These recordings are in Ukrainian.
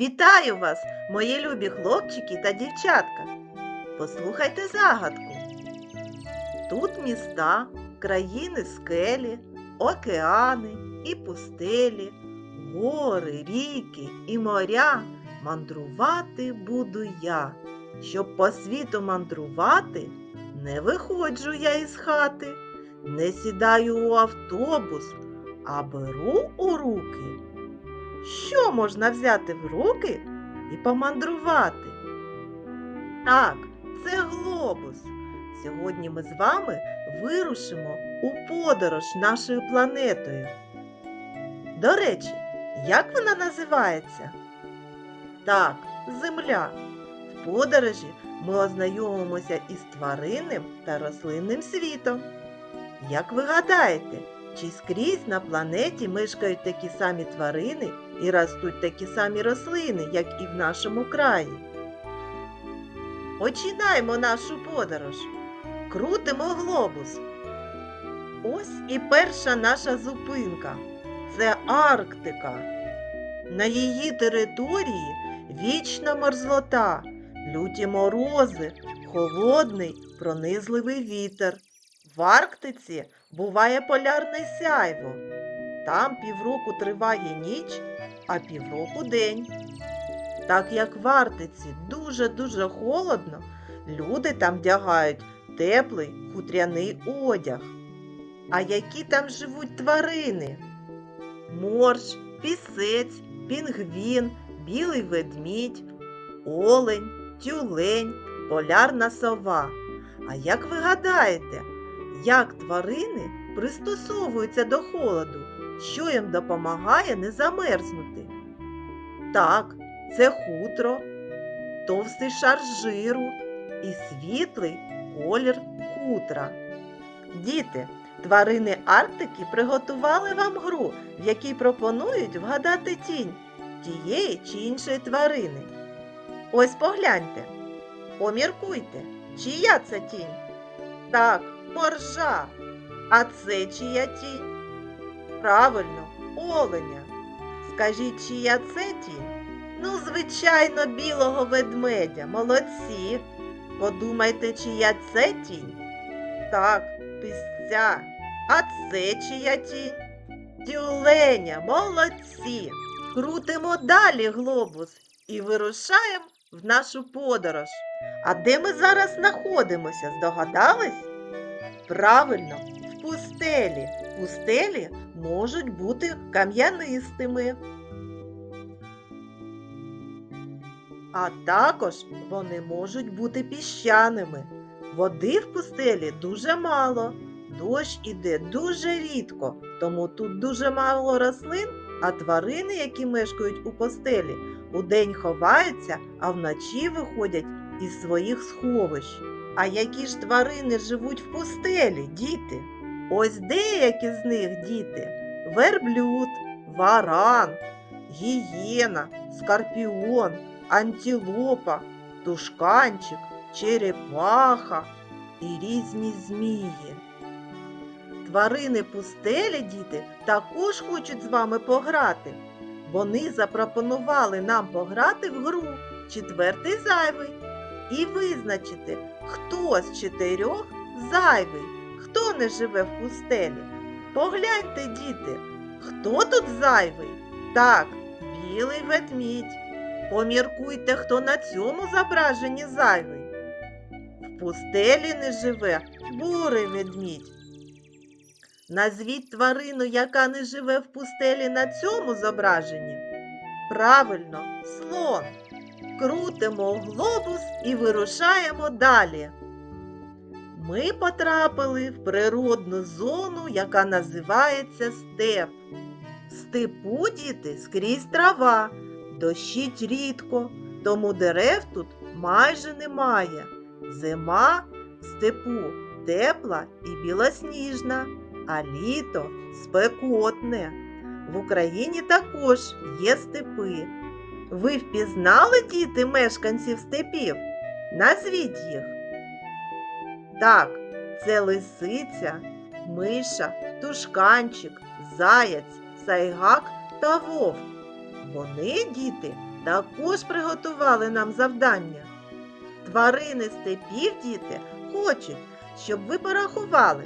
Вітаю вас, мої любі хлопчики та дівчатка. Послухайте загадку. Тут міста, країни скелі, океани і пустелі, гори, ріки і моря. Мандрувати буду я. Щоб по світу мандрувати, не виходжу я із хати, не сідаю у автобус, а беру у руки. Що можна взяти в руки і помандрувати? Так, це глобус. Сьогодні ми з вами вирушимо у подорож нашою планетою. До речі, як вона називається? Так, Земля. В подорожі ми ознайомимося із тваринним та рослинним світом. Як ви гадаєте, чи скрізь на планеті мешкають такі самі тварини і ростуть такі самі рослини, як і в нашому краї? Починаємо нашу подорож. Крутимо глобус. Ось і перша наша зупинка. Це Арктика. На її території вічна мерзлота, люті морози, холодний пронизливий вітер. В Арктиці буває полярне сяйво. Там півроку триває ніч, а півроку день. Так як в Арктиці дуже-дуже холодно, люди там вдягають теплий хутряний одяг. А які там живуть тварини? Морж, пісець, пінгвін, білий ведмідь, олень, тюлень, полярна сова. А як ви гадаєте, як тварини пристосовуються до холоду, що їм допомагає не замерзнути? Так, це хутро, товстий шар жиру і світлий колір хутра. Діти, тварини Арктики приготували вам гру, в якій пропонують вгадати тінь тієї чи іншої тварини. Ось погляньте, поміркуйте, чия це тінь? Так, моржа. А це чия тінь? Правильно, оленя. Скажіть, чия це тінь? Ну, звичайно, білого ведмедя. Молодці. Подумайте, чия це тінь? Так, пісця. А це чия тінь? Тюленя, молодці. Крутимо далі глобус і вирушаємо в нашу подорож. А де ми зараз знаходимося? Здогадались? Правильно, в пустелі. Пустелі можуть бути кам'янистими. А також вони можуть бути піщаними. Води в пустелі дуже мало. Дощ іде дуже рідко, тому тут дуже мало рослин, а тварини, які мешкають у постелі, удень ховаються, а вночі виходять із своїх сховищ. А які ж тварини живуть в пустелі, діти? Ось деякі з них діти верблюд, варан, гієна, скорпіон, антилопа, тушканчик, черепаха і різні змії. Тварини пустелі, діти, також хочуть з вами пограти. Вони запропонували нам пограти в гру четвертий зайвий і визначити, хто з чотирьох зайвий, не живе в пустелі. Погляньте, діти, хто тут зайвий? Так, білий ведмідь. Поміркуйте, хто на цьому зображенні зайвий. В пустелі не живе бурий ведмідь. Назвіть тварину, яка не живе в пустелі на цьому зображенні. Правильно, слон. Крутимо глобус і вирушаємо далі. Ми потрапили в природну зону, яка називається степ. В степу діти скрізь трава, дощить рідко, тому дерев тут майже немає. Зима в степу тепла і білосніжна, а літо спекотне. В Україні також є степи. Ви впізнали діти мешканців степів? Назвіть їх. Так, це лисиця, миша, тушканчик, заяць, сайгак та вовк. Вони, діти, також приготували нам завдання. Тварини степів, діти, хочуть, щоб ви порахували,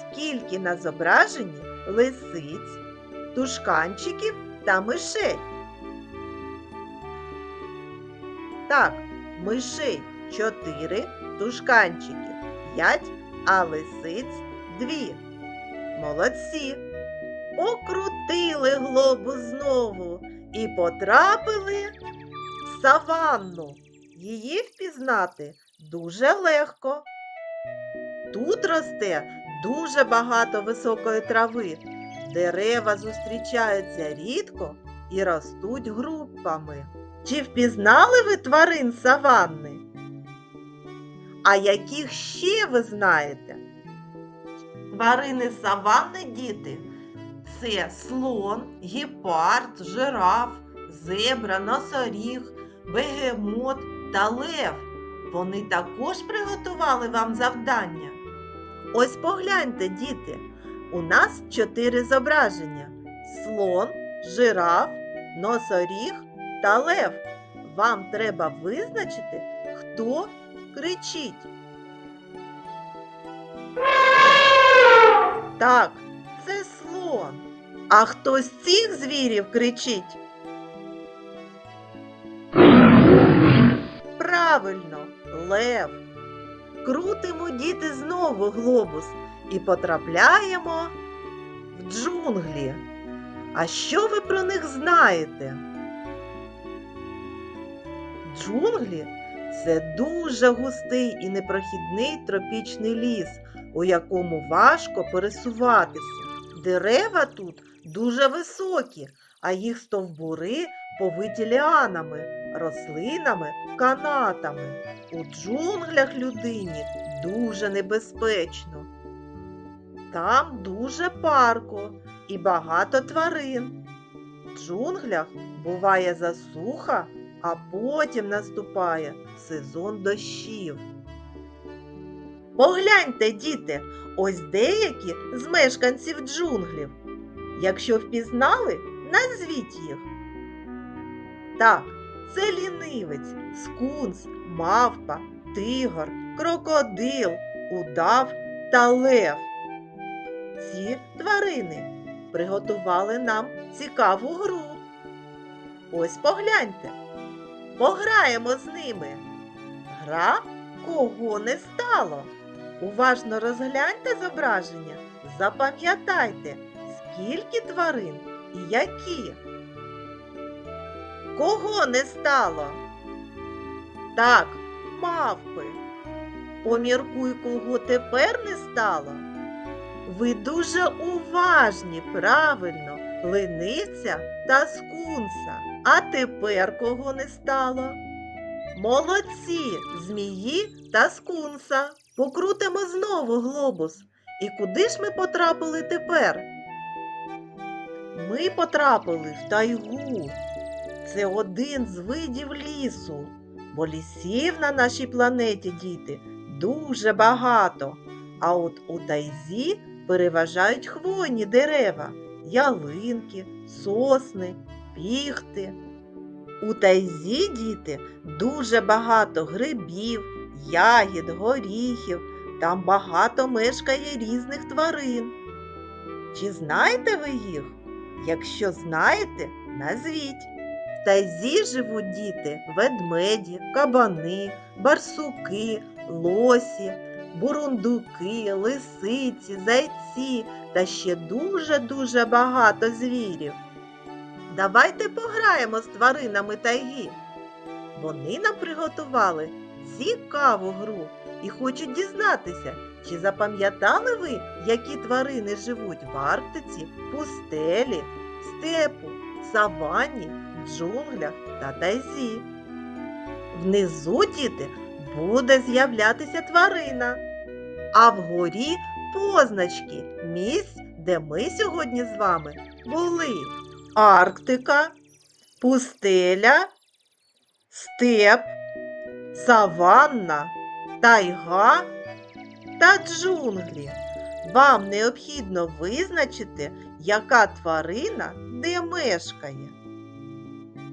скільки на зображенні лисиць, тушканчиків та мишей. Так, мишей 4, тушканчиків 5, а лисиць 2. Молодці! Покрутили глобус знову і потрапили в саванну. Її впізнати дуже легко. Тут росте дуже багато високої трави. Дерева зустрічаються рідко і ростуть групами. Чи впізнали ви тварин саванни? А яких ще ви знаєте? Тварини саванни, діти, це слон, гепард, жираф, зебра, носоріг, бегемот та лев. Вони також приготували вам завдання. Ось погляньте, діти, у нас чотири зображення: слон, жираф, носоріг та лев. Вам треба визначити, хто кричить. Так, це слон. А хто з цих звірів кричить? Правильно, лев. Крутимо діти знову глобус і потрапляємо в джунглі. А що ви про них знаєте? Джунглі це дуже густий і непрохідний тропічний ліс, у якому важко пересуватися. Дерева тут дуже високі, а їх стовбури повиті ліанами, рослинами, канатами. У джунглях людині дуже небезпечно. Там дуже парко і багато тварин. В джунглях буває засуха, а потім наступає сезон дощів. Погляньте, діти, ось деякі з мешканців джунглів. Якщо впізнали, назвіть їх. Так, це лінивець, скунс, мавпа, тигр, крокодил, удав та лев. Ці тварини приготували нам цікаву гру. Ось погляньте. Пограємо з ними. Гра кого не стало. Уважно розгляньте зображення, запам'ятайте, скільки тварин і які. Кого не стало? Так, мавпи. Поміркуй, кого тепер не стало. Ви дуже уважні, правильно, линиця та скунса. А тепер кого не стало? Молодці, змії та скунса. Покрутимо знову глобус. І куди ж ми потрапили тепер? Ми потрапили в тайгу. Це один з видів лісу, бо лісів на нашій планеті, діти, дуже багато. А от у тайзі переважають хвойні дерева, ялинки, сосни, піхти. У тайзі, діти, дуже багато грибів, ягід, горіхів. Там багато мешкає різних тварин. Чи знаєте ви їх? Якщо знаєте, назвіть. В тайзі живуть діти ведмеді, кабани, барсуки, лосі, бурундуки, лисиці, зайці та ще дуже-дуже багато звірів. Давайте пограємо з тваринами тайги. Вони нам приготували цікаву гру і хочуть дізнатися, чи запам'ятали ви, які тварини живуть в Арктиці, пустелі, степу, саванні, джунглях та тайзі. Внизу, діти, буде з'являтися тварина, а вгорі позначки місць, де ми сьогодні з вами були. Арктика, пустеля, степ, саванна, тайга та джунглі. Вам необхідно визначити, яка тварина де мешкає.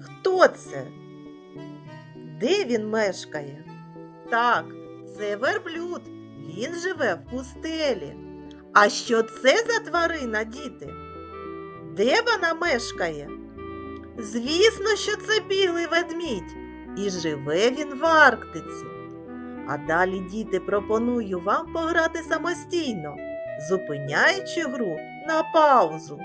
Хто це? Де він мешкає? Так, це верблюд. Він живе в пустелі. А що це за тварина, діти? Де вона мешкає? Звісно, що це білий ведмідь, і живе він в Арктиці. А далі, діти, пропоную вам пограти самостійно, зупиняючи гру на паузу.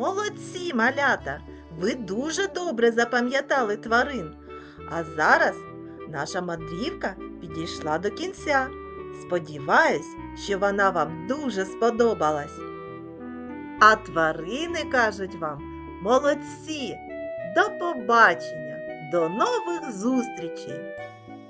Молодці, малята! Ви дуже добре запам'ятали тварин. А зараз наша мандрівка підійшла до кінця. Сподіваюсь, що вона вам дуже сподобалась. А тварини кажуть вам молодці! До побачення! До нових зустрічей!